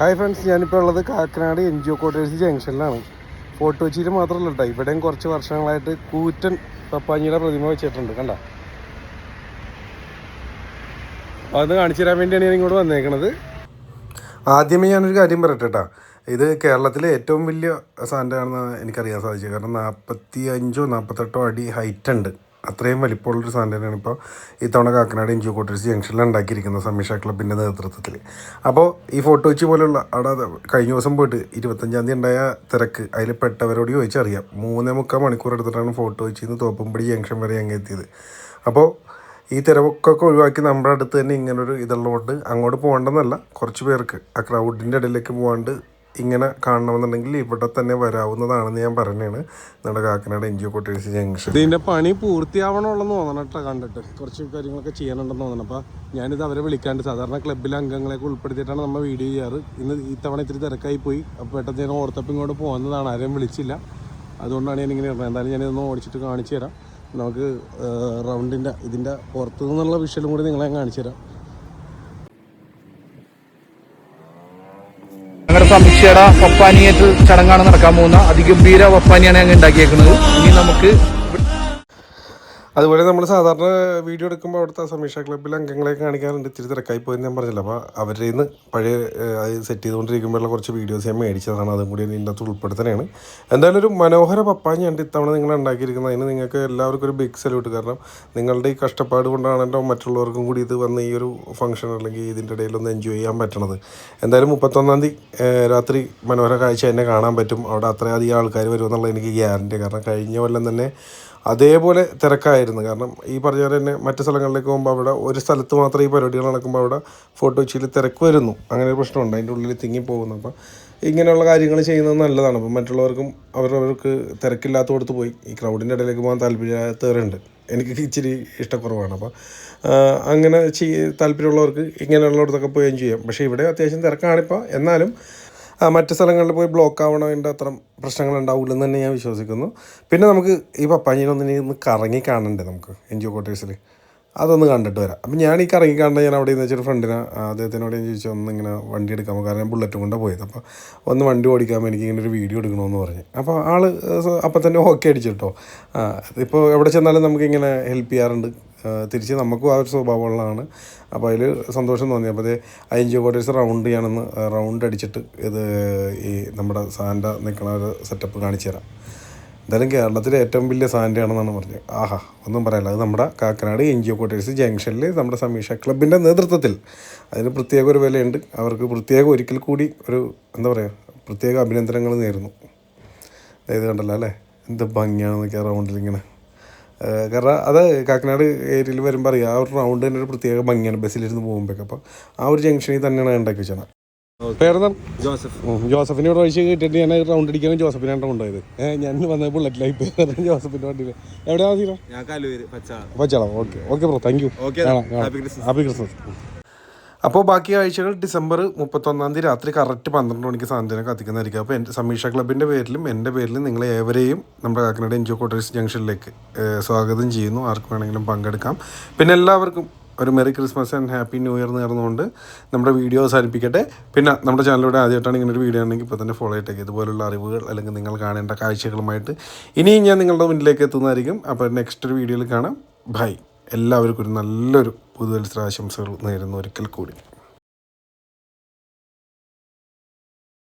Hi friends ഞാനിപ്പോൾ ഉള്ളത് Kakkanad N G O quarters ജംഗ്ഷനിലാണ്. Fort കൊച്ചിയിൽ മാത്രമല്ല കേട്ടോ ഇവിടെയും കുറച്ച് വർഷങ്ങളായിട്ട് കൂറ്റൻ പപ്പാഞ്ഞിയുടെ പ്രതിമ വെച്ചിട്ടുണ്ട് കണ്ട? അത് കാണിച്ചു തരാൻ വേണ്ടിയാണ് ഞാൻ ഇങ്ങോട്ട് വന്നേക്കണത്. ആദ്യമേ ഞാനൊരു കാര്യം പറയട്ടെ കേട്ടോ ഇത് കേരളത്തിലെ ഏറ്റവും വലിയ സാൻഡാണെന്ന് എനിക്കറിയാൻ സാധിച്ചത് കാരണം നാൽപ്പത്തി അഞ്ചോ നാൽപ്പത്തെട്ടോ അടി ഹൈറ്റ് ഉണ്ട്. അത്രയും വലിപ്പമുള്ളൊരു സാധനം തന്നെയാണ് ഇപ്പോൾ ഇത്തവണ കാക്കനാട് എൻജിഒ കോട്ടേഴ്സ് ജംഗ്ഷനിൽ ഉണ്ടാക്കിയിരിക്കുന്നത് സമീഷ ക്ലബിന്റെ നേതൃത്വത്തിൽ. അപ്പോൾ ഈ ഫോട്ടോ വെച്ച് പോലുള്ള അവിടെ കഴിഞ്ഞ ദിവസം പോയിട്ട് ഇരുപത്തഞ്ചാം തീയതി ഉണ്ടായ തിരക്ക് അതിൽ പെട്ടവരോട് ചോദിച്ചറിയാം. മൂന്നേ മുക്കാൽ മണിക്കൂർ എടുത്തിട്ടാണ് ഫോട്ടോ വെച്ചിന്ന് തോപ്പുംപടി ജംഗ്ഷൻ വരെ അങ്ങ് എത്തിയത്. അപ്പോൾ ഈ തിരക്കൊക്കെ ഒഴിവാക്കി നമ്മുടെ അടുത്ത് തന്നെ ഇങ്ങനൊരു ഇതുള്ളതുകൊണ്ട് അങ്ങോട്ട് പോകേണ്ടെന്നല്ല കുറച്ച് പേർക്ക് ആ ക്രൗഡിന്റെ ഇടയിലേക്ക് പോകാണ്ട് ഇങ്ങനെ കാണണമെന്നുണ്ടെങ്കിൽ ഇവിടെ തന്നെ വരാവുന്നതാണെന്ന് ഞാൻ പറഞ്ഞാണ് നമ്മുടെ Kakkanad N G O quarters junction. ഇതിന്റെ പണി പൂർത്തിയാവണമുള്ളെന്ന് തോന്നണം കേട്ടോ കണ്ടിട്ട്. കുറച്ച് കാര്യങ്ങളൊക്കെ ചെയ്യാനുണ്ടെന്ന് തോന്നണം. അപ്പോൾ ഞാനിത് അവരെ വിളിക്കാണ്ട് സാധാരണ ക്ലബ്ബിലെ അംഗങ്ങളെയൊക്കെ ഉൾപ്പെടുത്തിയിട്ടാണ് നമ്മൾ വീഡിയോ ചെയ്യാറ്. ഇന്ന് ഇത്തവണ ഇത്തിരി തിരക്കായി പോയി അപ്പോൾ പെട്ടെന്ന് ഞാൻ ഓർത്തപ്പം ഇങ്ങോട്ട് പോകുന്നതാണ് ആരെയും വിളിച്ചില്ല. അതുകൊണ്ടാണ് ഇങ്ങനെ ഇടുന്നത് എന്തായാലും ഞാനിതൊന്ന് ഓടിച്ചിട്ട് കാണിച്ചു തരാം. നമുക്ക് റൗണ്ടിന്റെ ഇതിന്റെ പുറത്തു നിന്നുള്ള വിഷ്വലും കൂടി നിങ്ങളെ കാണിച്ചു തരാം. ഞങ്ങളുടെ സംശയട വപ്പാനിയേറ്റ് ചടങ്ങാണ് നടക്കാൻ പോകുന്ന അതിഗംഭീര വപ്പാനിയാണ് ഞങ്ങൾ ഉണ്ടാക്കിയേക്കുന്നത്. ഇനി നമുക്ക് അതുപോലെ നമ്മൾ സാധാരണ വീഡിയോ എടുക്കുമ്പോൾ അവിടുത്തെ സമീക്ഷ ക്ലബ്ബിൽ അംഗങ്ങളെ കാണിക്കാറുണ്ട്. ഇത്തിരി തിരക്കായി പോയെന്ന് ഞാൻ പറഞ്ഞില്ല. അപ്പോൾ അവരുടെ നിന്ന് പഴയ അത് സെറ്റ് ചെയ്തുകൊണ്ടിരിക്കുമ്പോഴുള്ള കുറച്ച് വീഡിയോസ് ഞാൻ മേടിച്ചതാണ്. അതും കൂടി ഇതിന്റെ അകത്ത് എന്തായാലും ഒരു മനോഹര പപ്പാഞ്ഞുണ്ട് ഇത്തവണ നിങ്ങൾ ഉണ്ടാക്കിയിരിക്കുന്നത്. അതിന് നിങ്ങൾക്ക് എല്ലാവർക്കും ഒരു ബിഗ് സല്യൂട്ട് കാരണം നിങ്ങളുടെ ഈ കഷ്ടപ്പാട് കൊണ്ടാണല്ലോ മറ്റുള്ളവർക്കും കൂടി ഇത് വന്ന് ഈ ഒരു ഫംഗ്ഷൻ അല്ലെങ്കിൽ ഇതിന്റെ ഇടയിലൊന്ന് എൻജോയ് ചെയ്യാൻ പറ്റണത്. എന്തായാലും മുപ്പത്തൊന്നാം തീയതി രാത്രി മനോഹര കാഴ്ച എന്നെ കാണാൻ പറ്റും. അവിടെ അത്രയധികം ആൾക്കാർ വരുമെന്നുള്ള എനിക്ക് ഗ്യാരണ്ടി കാരണം കഴിഞ്ഞ കൊല്ലം തന്നെ അതേപോലെ തിരക്കായിരുന്നു. കാരണം ഈ പറഞ്ഞ പോലെ തന്നെ മറ്റു സ്ഥലങ്ങളിലേക്ക് പോകുമ്പോൾ അവിടെ ഒരു സ്ഥലത്ത് മാത്രം ഈ പരിപാടികൾ നടക്കുമ്പോൾ അവിടെ ഫോട്ടോ വെച്ചിൽ തിരക്ക് വരുന്നു. അങ്ങനെ ഒരു പ്രശ്നമുണ്ട്. അതിന്റെ ഉള്ളിൽ തിങ്ങി പോകുന്നു. അപ്പം ഇങ്ങനെയുള്ള കാര്യങ്ങൾ ചെയ്യുന്നത് നല്ലതാണ്. അപ്പം മറ്റുള്ളവർക്കും അവരവർക്ക് തിരക്കില്ലാത്തടത്ത് പോയി. ഈ ക്രൗഡിന്റെ ഇടയിലേക്ക് പോകാൻ താല്പര്യമുണ്ട് എനിക്ക് ഇച്ചിരി ഇഷ്ടക്കുറവാണ്. അപ്പോൾ അങ്ങനെ ചെയ്യ താല്പര്യമുള്ളവർക്ക് ഇങ്ങനെയുള്ളടത്തൊക്കെ പോവുകയും ചെയ്യാം. പക്ഷേ ഇവിടെ അത്യാവശ്യം തിരക്കാണിപ്പോൾ എന്നാലും മറ്റ് സ്ഥലങ്ങളിൽ പോയി ബ്ലോക്ക് ആവണതിന്റെ അത്ര പ്രശ്നങ്ങൾ ഉണ്ടാവില്ലെന്ന് തന്നെ ഞാൻ വിശ്വസിക്കുന്നു. പിന്നെ നമുക്ക് ഈ പപ്പാഞ്ഞിനൊന്നിനെ ഒന്ന് കറങ്ങി കാണണ്ടേ നമുക്ക് എൻ ജി ഒ കോട്ടേഴ്സിൽ അതൊന്ന് കണ്ടിട്ട് വരാം. അപ്പം ഞാൻ ഈ കറങ്ങി കാണുന്നത് ഞാൻ അവിടെ നിന്ന് വെച്ചൊരു ഫ്രണ്ടിനെ അദ്ദേഹത്തിനോട് ഞാൻ ചോദിച്ചു ഒന്ന് ഇങ്ങനെ വണ്ടി എടുക്കാമോ കാരണം ഞാൻ ബുള്ളറ്റ് കൊണ്ടാണ് പോയത്. അപ്പോൾ ഒന്ന് വണ്ടി ഓടിക്കാമോ എനിക്ക് ഇങ്ങനെ ഒരു വീഡിയോ എടുക്കണമെന്ന് പറഞ്ഞു. അപ്പോൾ ആൾ അപ്പം തന്നെ ഓക്കെ അടിച്ചിട്ടോ. ഇപ്പോൾ എവിടെ ചെന്നാലും നമുക്കിങ്ങനെ ഹെൽപ്പ് ചെയ്യാറുണ്ട്. തിരിച്ച് നമുക്കും ആ ഒരു സ്വഭാവമുള്ളതാണ്. അപ്പോൾ അതിൽ സന്തോഷം തോന്നി. അപ്പോൾ അത് ഒ കോട്ടേഴ്സ് റൗണ്ട് ചെയ്യണമെന്ന് റൗണ്ട് അടിച്ചിട്ട് ഇത് ഈ നമ്മുടെ സാൻഡ നിൽക്കണ ഒരു സെറ്റപ്പ് കാണിച്ചു തരാം. എന്തായാലും കേരളത്തിലെ ഏറ്റവും വലിയ സാൻഡയാണെന്നാണ് പറഞ്ഞത്. ആഹാ ഒന്നും പറയല്ല. അത് നമ്മുടെ Kakkanad N G O quarters ജംഗ്ഷനിൽ നമ്മുടെ സമീക്ഷ ക്ലബിന്റെ നേതൃത്വത്തിൽ. അതിന് പ്രത്യേക ഒരു വിലയുണ്ട്. അവർക്ക് പ്രത്യേക ഒരിക്കൽ കൂടി ഒരു എന്താ പറയുക പ്രത്യേക അഭിനന്ദനങ്ങൾ നേരുന്നു. ഇത് കണ്ടല്ലോ അല്ലേ? എന്ത് ഭംഗിയാണെന്നൊക്കെ റൗണ്ടിൽ ഇങ്ങനെ കാരണം അത് കാക്കനാട് ഏരിയയിൽ വരുമ്പോൾ അറിയാം ആ ഒരു റൗണ്ട് തന്നെ ഒരു പ്രത്യേക ഭംഗിയാണ് ബസ്സിലിരുന്ന് പോകുമ്പോഴൊക്കെ. അപ്പോൾ ആ ഒരു ജംഗ്ഷനിൽ തന്നെയാണ് ഉണ്ടാക്കി വെച്ചത്. പേരെന്താണ്? ജോസഫ്. ജോസഫിന് ഇവിടെ വഴിച്ച് കിട്ടിയിട്ട് ഞാൻ റൗണ്ട് അടിക്കാൻ ജോസഫിനാണ് കൊണ്ടുപോയത് ഏഹ് ഞാൻ വന്നത് ബുള്ളറ്റിലായി പോയി. ജോസഫിന്റെ വണ്ടിയിൽ എവിടെയാണ് Pachalam. Okay. Okay bro. Thank you. Okay happy Christmas. Happy Christmas. അപ്പോൾ ബാക്കി ആഴ്ചകൾ ഡിസംബർ മുപ്പത്തൊന്നാം തീയതി രാത്രി കറക്റ്റ് പന്ത്രണ്ട് മണിക്ക് സാന്ത്വനം കത്തിക്കുന്നതായിരിക്കും. അപ്പോൾ എന്റെ സമീക്ഷ ക്ലബിന്റെ പേരിലും എന്റെ പേരിലും നിങ്ങളെ ഏവരെയും നമ്മുടെ കാക്കനാട് എൻ ജി കോട്ടേഴ്സ് ജംഗ്ഷനിലേക്ക് സ്വാഗതം ചെയ്യുന്നു. ആർക്ക് വേണമെങ്കിലും പങ്കെടുക്കാം. പിന്നെ എല്ലാവർക്കും ഒരു merry Christmas and happy new year നേർന്നുകൊണ്ട് നമ്മുടെ വീഡിയോ അവസാനിപ്പിക്കട്ടെ. പിന്നെ നമ്മുടെ ചാനലിലൂടെ ആദ്യമായിട്ടാണ് ഇങ്ങനെ ഒരു വീഡിയോ ആണെങ്കിൽ ഇപ്പോൾ തന്നെ ഫോളോ ആയിട്ടേക്ക് ഇതുപോലുള്ള അറിവുകൾ അല്ലെങ്കിൽ നിങ്ങൾ കാണേണ്ട കാഴ്ചകളുമായിട്ട് ഇനിയും ഞാൻ നിങ്ങളുടെ മുന്നിലേക്ക് എത്തുന്നതായിരിക്കും. അപ്പോൾ നെക്സ്റ്റ് ഒരു വീഡിയോയിൽ കാണാം. ബൈ എല്ലാവർക്കും ഒരു നല്ലൊരു പുതുവത്സരാശംസകൾ നേരുന്നു ഒരിക്കൽ കൂടി.